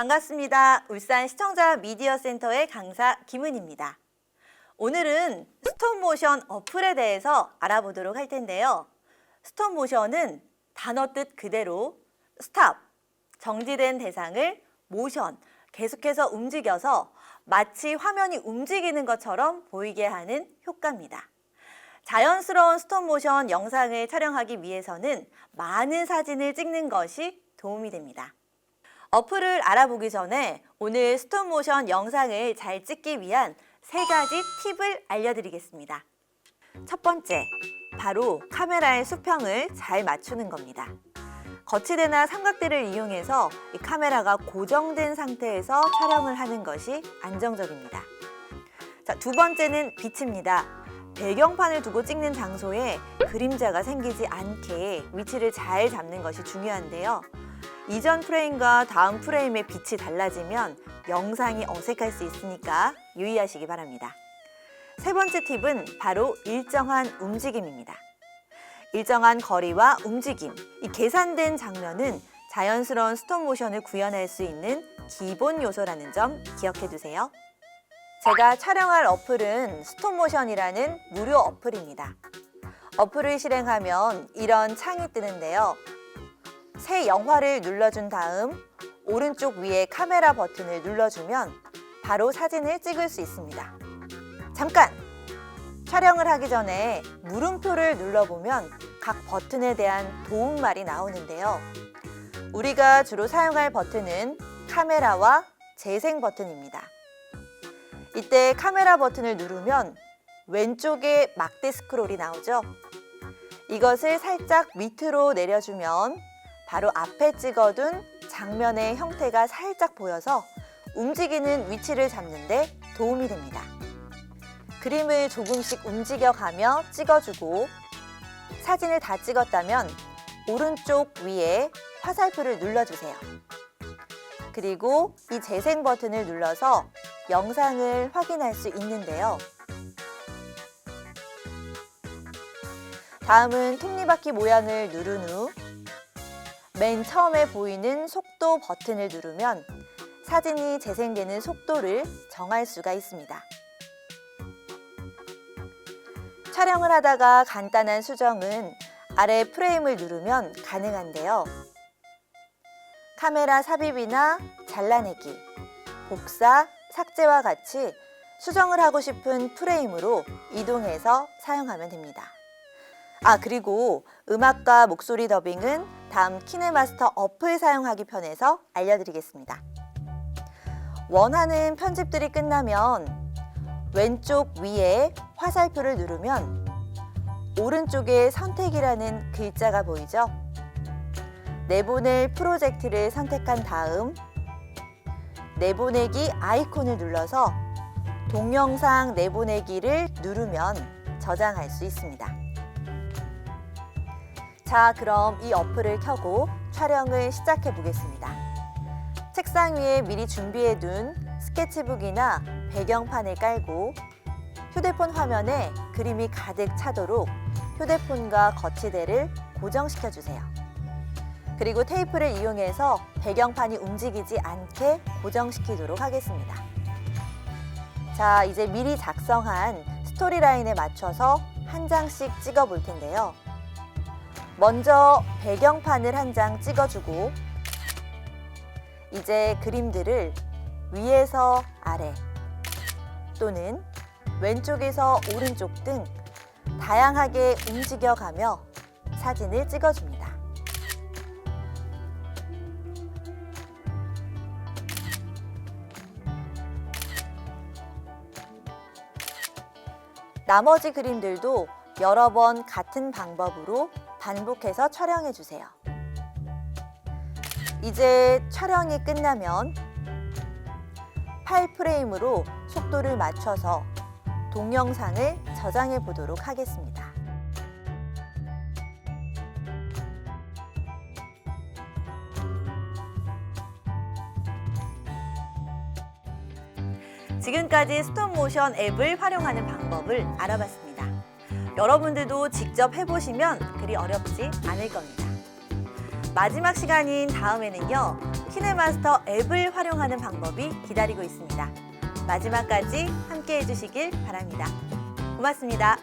반갑습니다. 울산 시청자 미디어 센터의 강사 김은입니다. 오늘은 스톱모션 어플에 대해서 알아보도록 할 텐데요. 스톱모션은 단어 뜻 그대로 스탑, 정지된 대상을 모션, 계속해서 움직여서 마치 화면이 움직이는 것처럼 보이게 하는 효과입니다. 자연스러운 스톱모션 영상을 촬영하기 위해서는 많은 사진을 찍는 것이 도움이 됩니다. 어플을 알아보기 전에 오늘 스톱모션 영상을 잘 찍기 위한 세 가지 팁을 알려드리겠습니다. 첫 번째, 바로 카메라의 수평을 잘 맞추는 겁니다. 거치대나 삼각대를 이용해서 이 카메라가 고정된 상태에서 촬영을 하는 것이 안정적입니다. 자, 두 번째는 빛입니다. 배경판을 두고 찍는 장소에 그림자가 생기지 않게 위치를 잘 잡는 것이 중요한데요. 이전 프레임과 다음 프레임의 빛이 달라지면 영상이 어색할 수 있으니까 유의하시기 바랍니다. 세 번째 팁은 바로 일정한 움직임입니다. 일정한 거리와 움직임, 이 계산된 장면은 자연스러운 스톱 모션을 구현할 수 있는 기본 요소라는 점 기억해 두세요. 제가 촬영할 어플은 스톱 모션이라는 무료 어플입니다. 어플을 실행하면 이런 창이 뜨는데요. 새 영화를 눌러준 다음 오른쪽 위에 카메라 버튼을 눌러주면 바로 사진을 찍을 수 있습니다. 잠깐! 촬영을 하기 전에 물음표를 눌러보면 각 버튼에 대한 도움말이 나오는데요. 우리가 주로 사용할 버튼은 카메라와 재생 버튼입니다. 이때 카메라 버튼을 누르면 왼쪽에 막대 스크롤이 나오죠. 이것을 살짝 밑으로 내려주면 바로 앞에 찍어둔 장면의 형태가 살짝 보여서 움직이는 위치를 잡는데 도움이 됩니다. 그림을 조금씩 움직여가며 찍어주고 사진을 다 찍었다면 오른쪽 위에 화살표를 눌러주세요. 그리고 이 재생 버튼을 눌러서 영상을 확인할 수 있는데요. 다음은 톱니바퀴 모양을 누른 후 맨 처음에 보이는 속도 버튼을 누르면 사진이 재생되는 속도를 정할 수가 있습니다. 촬영을 하다가 간단한 수정은 아래 프레임을 누르면 가능한데요. 카메라 삽입이나 잘라내기, 복사, 삭제와 같이 수정을 하고 싶은 프레임으로 이동해서 사용하면 됩니다. 아, 그리고 음악과 목소리 더빙은 다음 키네마스터 어플 사용하기 편에서 알려드리겠습니다. 원하는 편집들이 끝나면 왼쪽 위에 화살표를 누르면 오른쪽에 선택이라는 글자가 보이죠? 내보낼 프로젝트를 선택한 다음 내보내기 아이콘을 눌러서 동영상 내보내기를 누르면 저장할 수 있습니다. 자, 그럼 이 어플을 켜고 촬영을 시작해 보겠습니다. 책상 위에 미리 준비해 둔 스케치북이나 배경판을 깔고 휴대폰 화면에 그림이 가득 차도록 휴대폰과 거치대를 고정시켜 주세요. 그리고 테이프를 이용해서 배경판이 움직이지 않게 고정시키도록 하겠습니다. 자, 이제 미리 작성한 스토리라인에 맞춰서 한 장씩 찍어 볼 텐데요. 먼저 배경판을 한 장 찍어주고 이제 그림들을 위에서 아래 또는 왼쪽에서 오른쪽 등 다양하게 움직여가며 사진을 찍어줍니다. 나머지 그림들도 여러 번 같은 방법으로 반복해서 촬영해 주세요. 이제 촬영이 끝나면 8프레임으로 속도를 맞춰서 동영상을 저장해 보도록 하겠습니다. 지금까지 스톱모션 앱을 활용하는 방법을 알아봤습니다. 여러분들도 직접 해보시면 그리 어렵지 않을 겁니다. 마지막 시간인 다음에는요, 키네마스터 앱을 활용하는 방법이 기다리고 있습니다. 마지막까지 함께 해주시길 바랍니다. 고맙습니다.